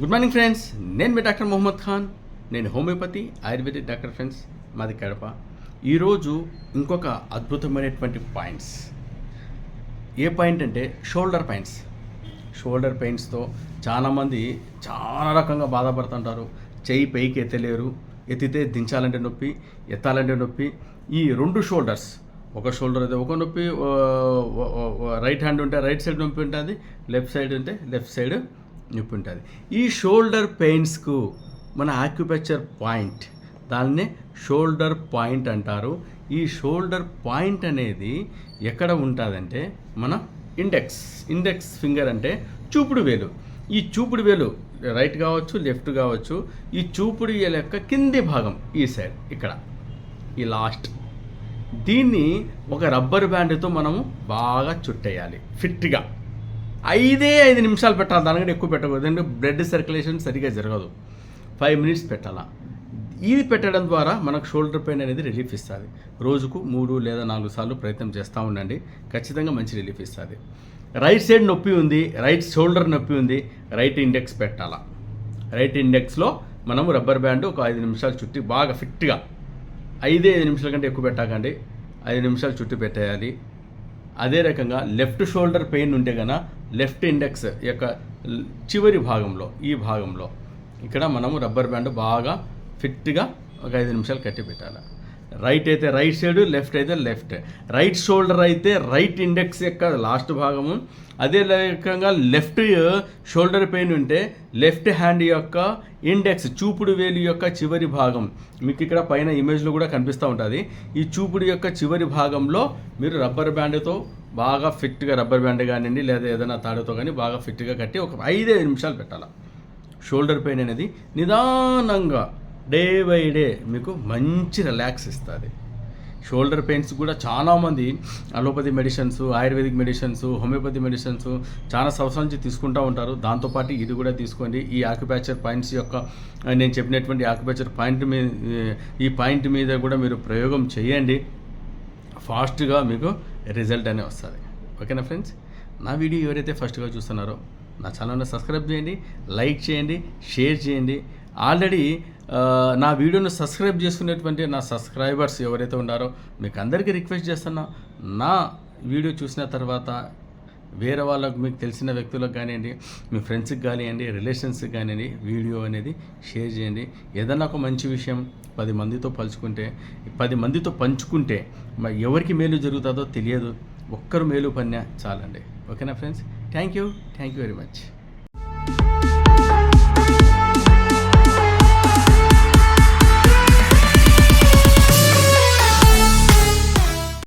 Good morning friends నేను మీ doctor Mohammed Khan. నేను homeopathy ayurvedic doctor friends మాది కడప. ఈరోజు ఇంకొక అద్భుతమైనటువంటి పాయింట్స్. ఏ పాయింట్ అంటే షోల్డర్ పెయిన్స్. షోల్డర్ పెయిన్స్తో చాలామంది చాలా రకంగా బాధపడుతుంటారు. చెయ్యి పైకి ఎత్తలేరు ఎత్తితే దించాలంటే నొప్పి ఎత్తాలంటే నొప్పి. ఈ రెండు షోల్డర్స్ ఒక షోల్డర్ అయితే ఒక నొప్పి రైట్ హ్యాండ్ ఉంటే రైట్ సైడ్ నొప్పి ఉంటుంది లెఫ్ట్ సైడ్ ఉంటే లెఫ్ట్ సైడ్ నొప్పి ఉంటుంది ఈ షోల్డర్ పెయిన్స్కు మన ఆక్యుపెక్చర్ పాయింట్ దాన్నే షోల్డర్ పాయింట్ అంటారు. ఈ షోల్డర్ పాయింట్ అనేది ఎక్కడ ఉంటుందంటే మన ఇండెక్స్ ఇండెక్స్ ఫింగర్ అంటే చూపుడు వేలు. ఈ చూపుడు వేలు రైట్ కావచ్చు లెఫ్ట్ కావచ్చు ఈ చూపుడు వేలు యొక్క కింది భాగం ఈ సైడ్ ఇక్కడ ఈ లాస్ట్. దీన్ని ఒక రబ్బర్ బ్యాండ్తో మనము బాగా చుట్టేయాలి ఫిట్గా. ఐదే ఐదు నిమిషాలు పెట్టాలి. దానికంటే ఎక్కువ పెట్టకూడదు. ఎందుకంటే బ్లడ్ సర్క్యులేషన్ సరిగా జరగదు. ఫైవ్ మినిట్స్ పెట్టాలా? ఇది పెట్టడం ద్వారా మనకు షోల్డర్ పెయిన్ అనేది రిలీఫ్ ఇస్తుంది. రోజుకు మూడు లేదా నాలుగు సార్లు ప్రయత్నం చేస్తూ ఉండండి. ఖచ్చితంగా మంచి రిలీఫ్ ఇస్తుంది. రైట్ సైడ్ నొప్పి ఉంది. రైట్ షోల్డర్ నొప్పి ఉంది. రైట్ ఇండెక్స్ పెట్టాలా? రైట్ ఇండెక్స్లో మనము రబ్బర్ బ్యాండ్ ఒక ఐదు నిమిషాలు చుట్టి బాగా ఫిట్గా ఐదే ఐదు నిమిషాల కంటే ఎక్కువ పెట్టకండి. ఐదు నిమిషాలు చుట్టి పెట్టేయాలి. అదే రకంగా లెఫ్ట్ షోల్డర్ పెయిన్ ఉంటే కనుక లెఫ్ట్ ఇండెక్స్ యొక్క చివరి భాగంలో ఈ భాగంలో. ఇక్కడ మనము రబ్బర్ బ్యాండ్ బాగా ఫిట్గా ఒక ఐదు నిమిషాలు కట్టి పెట్టాలి రైట్ అయితే రైట్ సైడ్ లెఫ్ట్ అయితే లెఫ్ట్ రైట్ షోల్డర్ అయితే రైట్ ఇండెక్స్ యొక్క లాస్ట్ భాగము. అదే రకంగా లెఫ్ట్ షోల్డర్ పెయిన్ ఉంటే లెఫ్ట్ హ్యాండ్ యొక్క ఇండెక్స్ చూపుడు వేలు యొక్క చివరి భాగం. మీకు ఇక్కడ పైన ఇమేజ్లో కూడా కనిపిస్తూ ఉంటుంది. ఈ చూపుడు యొక్క చివరి భాగంలో మీరు రబ్బర్ బ్యాండ్తో బాగా ఫిట్గా రబ్బర్ బ్యాండ్ కానివ్వండి లేదా ఏదైనా తాడుతో కానీ బాగా ఫిట్గా కట్టి ఒక ఐదైదు నిమిషాలు పెట్టాలి. షోల్డర్ పెయిన్ అనేది నిదానంగా డే బై డే మీకు మంచి రిలాక్స్ ఇస్తుంది. షోల్డర్ పెయిన్స్ కూడా చాలామంది allopathy medicines ayurvedic medicines homeopathy medicines చాలా సంవత్సరాల నుంచి తీసుకుంటూ ఉంటారు. దాంతోపాటు ఇది కూడా తీసుకోండి. ఈ ఆక్యుపాచర్ పాయింట్స్ యొక్క నేను చెప్పినటువంటి ఆక్యుపాచర్ పాయింట్ మీద ఈ పాయింట్ మీద కూడా మీరు ప్రయోగం చేయండి. ఫాస్ట్గా మీకు రిజల్ట్ అనే వస్తుంది. ఓకేనా ఫ్రెండ్స్? నా వీడియో ఎవరైతే ఫస్ట్గా చూస్తున్నారో నా ఛానల్ని సబ్స్క్రైబ్ చేయండి లైక్ చేయండి షేర్ చేయండి. ఆల్రెడీ నా వీడియోను సబ్స్క్రైబ్ చేసుకునేటువంటి నా సబ్స్క్రైబర్స్ ఎవరైతే ఉన్నారో మీకు అందరికీ రిక్వెస్ట్ చేస్తున్నా నా వీడియో చూసిన తర్వాత వేరే వాళ్ళకు మీకు తెలిసిన వ్యక్తులకు కానివ్వండి మీ ఫ్రెండ్స్కి కానివ్వండి రిలేషన్స్కి కానివ్వండి వీడియో అనేది షేర్ చేయండి. ఏదన్నా ఒక మంచి విషయం పది మందితో పలుచుకుంటే పది మందితో పంచుకుంటే మరి ఎవరికి మేలు జరుగుతుందో తెలియదు. ఒక్కరు మేలు పన్నా చాలండి. ఓకేనా friends? Thank you. Thank you very much.